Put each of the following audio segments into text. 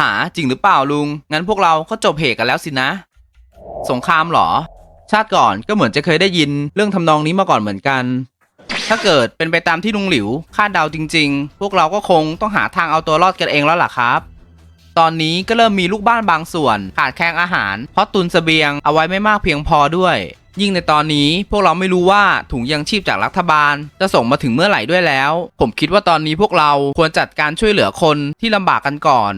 หาจริงหรือเปล่าลุง งั้นพวกเราก็จบเหตุกันแล้วสินะ สงครามเหรอ ชาติก่อนก็เหมือนจะเคยได้ยินเรื่องทำนองนี้มาก่อนเหมือนกัน ถ้าเกิดเป็นไปตามที่ลุงหลิวคาดเดาจริง ๆ พวกเราก็คงต้องหาทางเอาตัวรอดกันเองแล้วล่ะครับ ตอนนี้ก็เริ่มมีลูกบ้านบางส่วน ขาดแคลนอาหาร เพราะตุนเสบียงเอาไว้ไม่มากเพียงพอด้วย ยิ่งในตอนนี้พวกเราไม่รู้ว่าถุงยังชีพจากรัฐบาล จะส่งมาถึงเมื่อไหร่ด้วยแล้ว ผมคิดว่าตอนนี้พวกเราควรจัดการช่วยเหลือคนที่ลำบากกันก่อน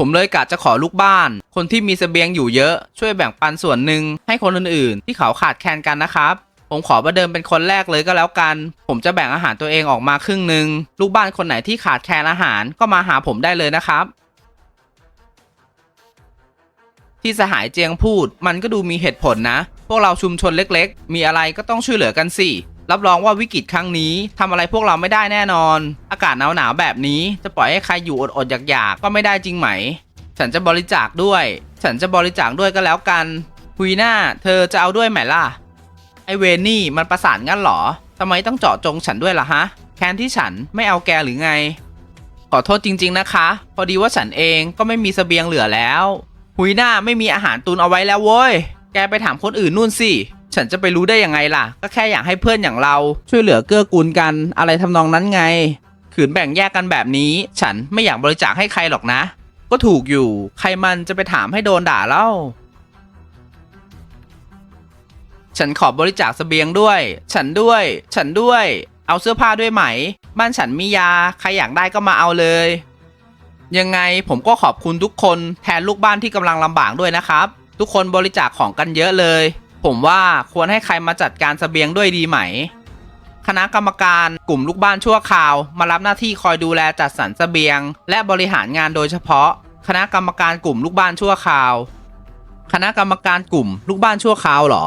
ผมเลยกะจะขอลูกบ้าน คนที่มีเสบียงอยู่เยอะ ช่วยแบ่งปันส่วนหนึ่งให้คนอื่นๆ ที่เขาขาดแคลนกันนะครับ ผมขอประเดิมเป็นคนแรกเลยก็แล้วกัน ผมจะแบ่งอาหารตัวเองออกมาครึ่งหนึ่งลูกบ้านคนไหนที่ขาดแคลนอาหารก็มาหาผมได้เลยนะครับ ที่สหายเจียงพูดมันก็ดูมีเหตุผลนะ พวกเราชุมชนเล็ก ๆ มีอะไรก็ต้องช่วยเหลือกันสิ รับรองว่าวิกฤตครั้งนี้ทำอะไรพวกเราไม่ได้แน่นอน อากาศหนาวๆแบบนี้ จะปล่อยให้ใครอยู่อดๆอยากๆก็ไม่ได้จริงไหม ฉันจะบริจาคด้วย ฉันจะบริจาคด้วยก็แล้วกันคุยหน้า เธอจะเอาด้วยไหมล่ะ ไอเวนนี่มันประสานงั้นเหรอทำไมต้องเจาะจงฉันด้วยล่ะฮะ แคนที่ฉันไม่เอาแกหรือไง ขอโทษจริงๆนะคะ พอดีว่าฉันเองก็ไม่มีเสบียงเหลือแล้วหุยหน้าไม่มีอาหารตุนเอาไว้แล้วเว้ย แกไปถามคนอื่นนู่นสิ ฉันจะไปรู้ได้ยังไงล่ะ ก็แค่อยากให้เพื่อนอย่างเราช่วยเหลือเกื้อกูลกันอะไรทำนองนั้นไง ขืนแบ่งแยกกันแบบนี้ ฉันไม่อยากบริจาคให้ใครหรอกนะ ก็ถูกอยู่ ใครมันจะไปถามให้โดนด่าเล่า ฉันขอบริจาคเสบียงด้วย ฉันด้วย ฉันด้วย เอาเสื้อผ้าด้วยไหม บ้านฉันมียา ใครอยากได้ก็มาเอาเลย ยังไงผมก็ขอบคุณทุกคนแทนลูกบ้านที่กำลังลำบากด้วยนะครับ ทุกคนบริจาคของกันเยอะเลย ผมว่าควรให้ใครมาจัดการเสบียงด้วยดีไหม คณะกรรมการกลุ่มลูกบ้านชั่วคราว มารับหน้าที่คอยดูแลจัดสรรเสบียง และบริหารงานโดยเฉพาะ คณะกรรมการกลุ่มลูกบ้านชั่วคราว คณะกรรมการกลุ่มลูกบ้านชั่วคราวเหรอ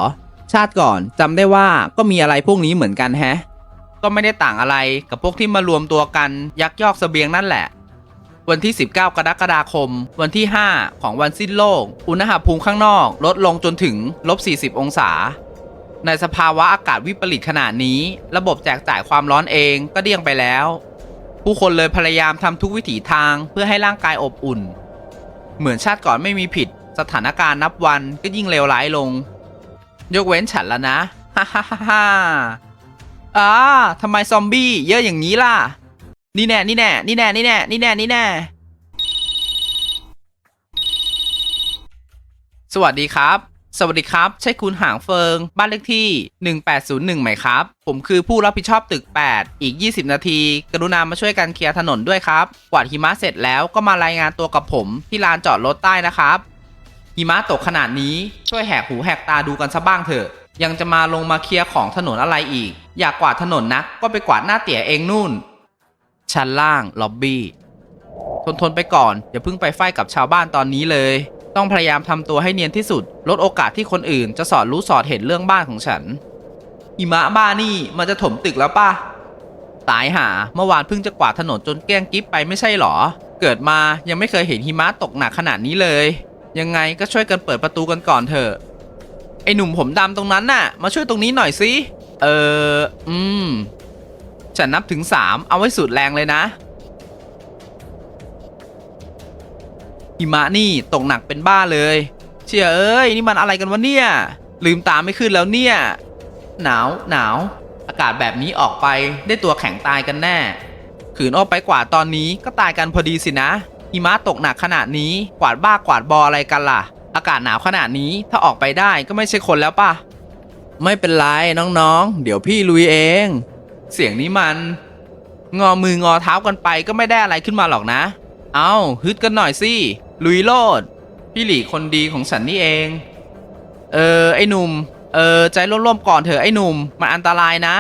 ชาติก่อนจำได้ว่าก็มีอะไรพวกนี้เหมือนกันแฮะ ก็ไม่ได้ต่างอะไรกับพวกที่มารวมตัวกันยักยอกเสบียงนั่นแหละ วันที่ 19 กรกฎาคม วันที่ 5 ของวันสิ้นโลก อุณหภูมิข้างนอกลดลงจนถึงลบ 40 องศา ในสภาวะอากาศวิปริตขนาดนี้ ระบบแจกจ่ายความร้อนเองก็เดี่ยงไปแล้ว ผู้คนเลยพยายามทำทุกวิถีทางเพื่อให้ร่างกายอบอุ่น เหมือนชาติก่อนไม่มีผิด สถานการณ์นับวันก็ยิ่งเลวร้ายลง ยกเว้นฉันแล้วนะฮ่าฮ่าฮ่าฮ่าอ่าทำไมซอมบี้เยอะอย่างนี้ล่ะ นี่แน่ นี่แน่ นี่แน่ นี่แน่ นี่แน่ นี่แน่ สวัสดีครับ สวัสดีครับ ใช่คุณหางเฟิง บ้านเลขที่ 1801ไหมครับ ผมคือผู้รับผิดชอบตึก 8 อีก 20 นาที กรุณามาช่วยกันเคลียร์ถนนด้วยครับ กวาดหิมะเสร็จแล้วก็มารายงานตัวกับผมที่ลานจอดรถใต้นะครับ หิมะตกขนาดนี้ช่วยแหกหูแหกตาดูกันซะบ้างเถอะ ยังจะมาลงมาเคลียร์ของถนนอะไรอีก อยากกวาดถนนนักก็ไปกวาดหน้าเตี๋ยเองนู่น ชั้นล่างล็อบบี้ทนทนไปก่อนอย่าเพิ่งไปไฟกับชาวบ้านตอนนี้เลย ต้องพยายามทำตัวให้เนียนที่สุด ลดโอกาสที่คนอื่น จะสอดรู้สอดเห็นเรื่องบ้านของฉันหิมะบ้านี่มันจะถมตึกแล้วป่ะตายหาเมื่อวานเพิ่งจะกวาดถนนจนแกล้งกิ๊บไปไม่ใช่หรอ เกิดมายังไม่เคยเห็นหิมะตกหนักขนาดนี้เลย ยังไงก็ช่วยกันเปิดประตูกันก่อนเถอะไอหนุ่มผมดำตรงนั้นน่ะ มาช่วยตรงนี้หน่อยสิเอออืม ฉันนับถึงสามเอาไว้สุดแรงเลยนะหิมะนี่ตกหนักเป็นบ้าเลย เชี่ยเอ้ยนี่มันอะไรกันวะเนี่ย ลืมตาไม่ขึ้นแล้วเนี่ย หนาวหนาว อากาศแบบนี้ออกไปได้ตัวแข็งตายกันแน่ ขืนออกไปกว่าตอนนี้ก็ตายกันพอดีสินะหิมะตกหนักขนาดนี้กวาดบ้ากวาดบออะไรกันล่ะ อากาศหนาวขนาดนี้ถ้าออกไปได้ก็ไม่ใช่คนแล้วป่ะ ไม่เป็นไรน้องๆ เดี๋ยวพี่ลุยเอง เสียงนี้มัน งอมืองอเท้ากันไปก็ไม่ได้อะไรขึ้นมาหรอกนะ เอาฮึดกันหน่อยสิ ลุยโลด พี่หลีคนดีของฉันนี่เอง เออ ไอ้หนุ่ม เออ ใจร่มๆก่อนเถอะไอ้หนุ่ม มันอันตรายนะ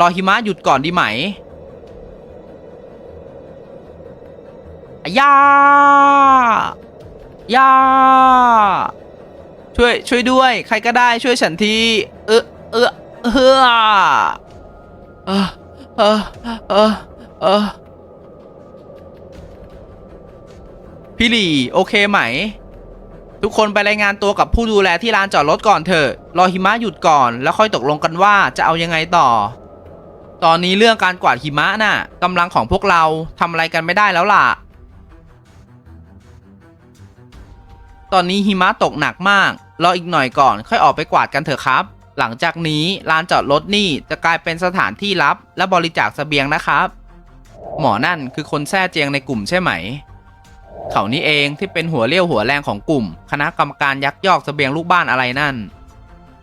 รอหิมะหยุดก่อนดีไหมย่าย่าช่วยช่วยด้วย ใครก็ได้ช่วยฉันที เออเออเออ เออเออเออเออพี่หลี่โอเคไหม ทุกคนไปรายงานตัวกับผู้ดูแลที่ลานจอดรถก่อนเถอะ รอหิมะหยุดก่อนแล้วค่อยตกลงกันว่าจะเอายังไงต่อ ตอนนี้เรื่องการกวาดหิมะน่ะกำลังของพวกเราทำอะไรกันไม่ได้แล้วล่ะ ตอนนี้หิมะตกหนักมาก รออีกหน่อยก่อนค่อยออกไปกวาดกันเถอะครับ หลังจากนี้ลานจอดรถนี่จะกลายเป็นสถานที่ลับและบริจาคเสบียงนะครับ หมอนั่นคือคนแท้เจียงในกลุ่มใช่ไหม เขานี่เองที่เป็นหัวเรี่ยวหัวแรงของกลุ่ม คณะกรรมการยักยอกเสบียงลูกบ้านอะไรนั่น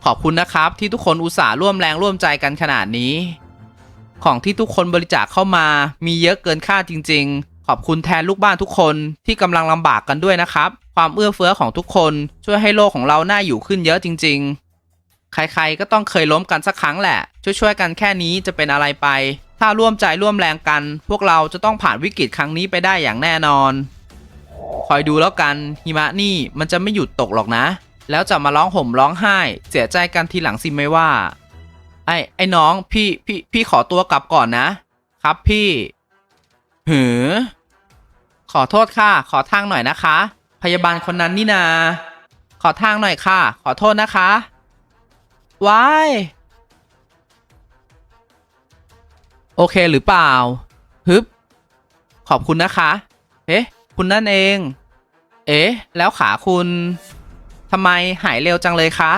ขอบคุณนะครับที่ทุกคนอุตส่าห์ร่วมแรงร่วมใจกันขนาดนี้ ของที่ทุกคนบริจาคเข้ามามีเยอะเกินค่าจริง ๆ ขอบคุณแทนลูกบ้านทุกคนที่กำลังลำบากกันด้วยนะครับ ความเอื้อเฟื้อของทุกคนช่วยให้โลกของเราน่าอยู่ขึ้นเยอะจริง ๆ ใครๆก็ต้องเคยล้มกันสักครั้งแหละ ช่วยๆกันแค่นี้จะเป็นอะไรไป ถ้าร่วมใจร่วมแรงกัน พวกเราจะต้องผ่านวิกฤตครั้งนี้ไปได้อย่างแน่นอน คอยดูแล้วกันหิมะนี่มันจะไม่หยุดตกหรอกนะ แล้วจะมาร้องห่มร้องไห้ เสียใจกันทีหลังสิไม่ว่า ไอ้ไอ้น้องพี่พี่พี่ขอตัวกลับก่อนนะ ครับพี่หือขอโทษค่ะ ขอทางหน่อยนะคะ พยาบาลคนนั้นนี่นา ขอทางหน่อยค่ะ ขอโทษนะคะ วายโอเคหรือเปล่าฮึบขอบคุณนะคะ เอ๊ะ คุณนั่นเอง เอ๊ะ แล้วขาคุณทำไมหายเร็วจังเลยคะ